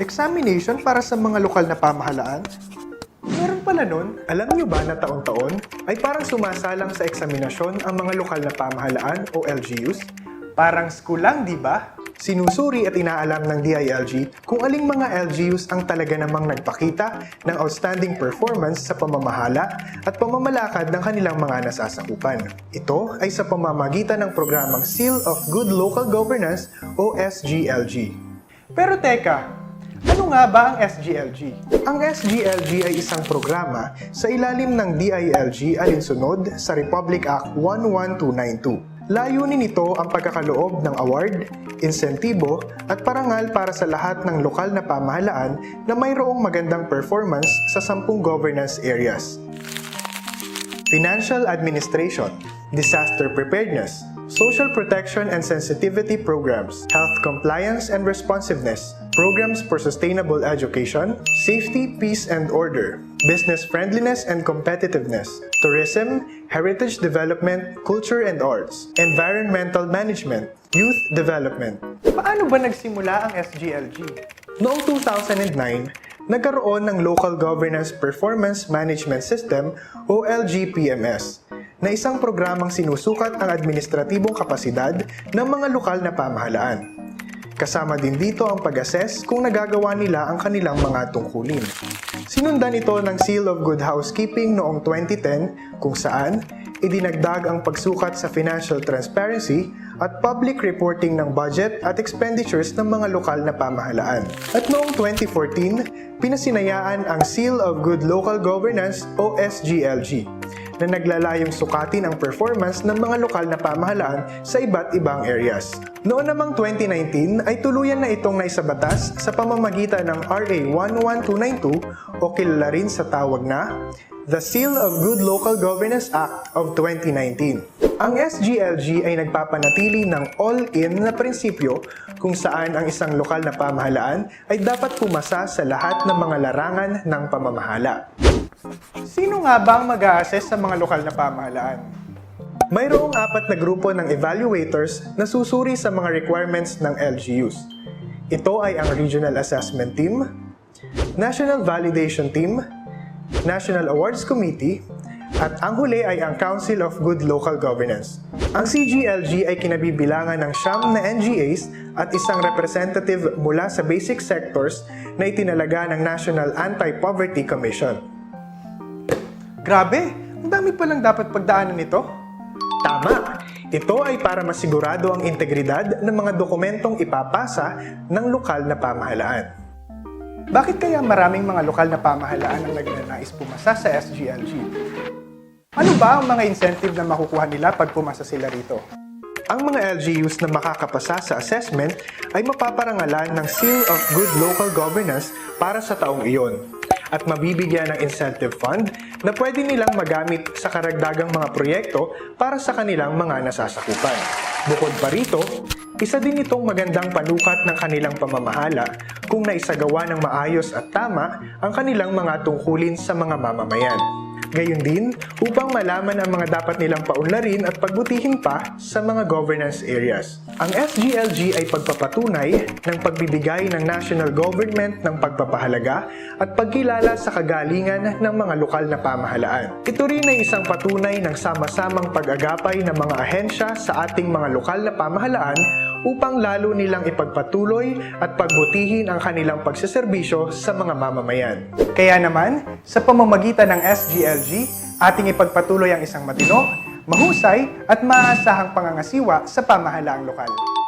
Examination para sa mga lokal na pamahalaan? Meron pala nun. Alam nyo ba na taon-taon ay parang sumasalang sa eksaminasyon ang mga lokal na pamahalaan o LGUs? Parang school lang, di ba? Sinusuri at inaalam ng DILG kung aling mga LGUs ang talaga namang nagpakita ng outstanding performance sa pamamahala at pamamalakad ng kanilang mga nasasakupan. Ito ay sa pamamagitan ng programang Seal of Good Local Governance o SGLG. Pero teka, ano nga ba ang SGLG? Ang SGLG ay isang programa sa ilalim ng DILG alinsunod sa Republic Act 11292. Layunin nito ang pagkakaloob ng award, insentibo at parangal para sa lahat ng lokal na pamahalaan na mayroong magandang performance sa sampung governance areas. Financial Administration, Disaster Preparedness, Social Protection and Sensitivity Programs, Health Compliance and Responsiveness, Programs for Sustainable Education, Safety, Peace and Order, Business Friendliness and Competitiveness, Tourism, Heritage Development, Culture and Arts, Environmental Management, Youth Development. Paano ba nagsimula ang SGLG? Noong 2009, nagkaroon ng Local Governance Performance Management System o LGPMS na isang programang sinusukat ang administratibong kapasidad ng mga lokal na pamahalaan. Kasama din dito ang pag-assess kung nagagawa nila ang kanilang mga tungkulin. Sinundan ito ng Seal of Good Housekeeping noong 2010 kung saan idinagdag ang pagsukat sa financial transparency at public reporting ng budget at expenditures ng mga lokal na pamahalaan. At noong 2014, pinasinayaan ang Seal of Good Local Governance o SGLG na naglalayong sukatin ang performance ng mga lokal na pamahalaan sa iba't ibang areas. Noon namang 2019 ay tuluyan na itong naisabatas sa pamamagitan ng RA 11292 o kilala rin sa tawag na The Seal of Good Local Governance Act of 2019. Ang SGLG ay nagpapanatili ng all-in na prinsipyo kung saan ang isang lokal na pamahalaan ay dapat pumasa sa lahat ng mga larangan ng pamamahala. Sino nga ba ang mag-a-assess sa mga lokal na pamahalaan? Mayroong apat na grupo ng evaluators na susuri sa mga requirements ng LGUs. Ito ay ang Regional Assessment Team, National Validation Team, National Awards Committee, at ang huli ay ang Council of Good Local Governance. Ang CGLG ay kinabibilangan ng siyam na NGAs at isang representative mula sa basic sectors na itinalaga ng National Anti-Poverty Commission. Grabe! Ang dami palang dapat pagdaanan nito. Tama! Ito ay para masigurado ang integridad ng mga dokumentong ipapasa ng lokal na pamahalaan. Bakit kaya maraming mga lokal na pamahalaan ang nagnanais pumasa sa SGLG? Ano ba ang mga incentive na makukuha nila pag pumasa sila rito? Ang mga LGUs na makakapasa sa assessment ay mapaparangalan ng Seal of Good Local Governance para sa taong iyon at mabibigyan ng incentive fund na pwede nilang magamit sa karagdagang mga proyekto para sa kanilang mga nasasakupan. Bukod pa rito, isa din itong magandang panukat ng kanilang pamamahala kung naisagawa ng maayos at tama ang kanilang mga tungkulin sa mga mamamayan. Gayon din, upang malaman ang mga dapat nilang paunlarin at pagbutihin pa sa mga governance areas. Ang SGLG ay pagpapatunay ng pagbibigay ng national government ng pagpapahalaga at pagkilala sa kagalingan ng mga lokal na pamahalaan. Ito rin ay isang patunay ng sama-samang pag-agapay ng mga ahensya sa ating mga lokal na pamahalaan upang lalo nilang ipagpatuloy at pagbutihin ang kanilang pagseserbisyo sa mga mamamayan. Kaya naman, sa pamamagitan ng SGLG, ating ipagpatuloy ang isang matino, mahusay at maaasahang pangangasiwa sa pamahalaang lokal.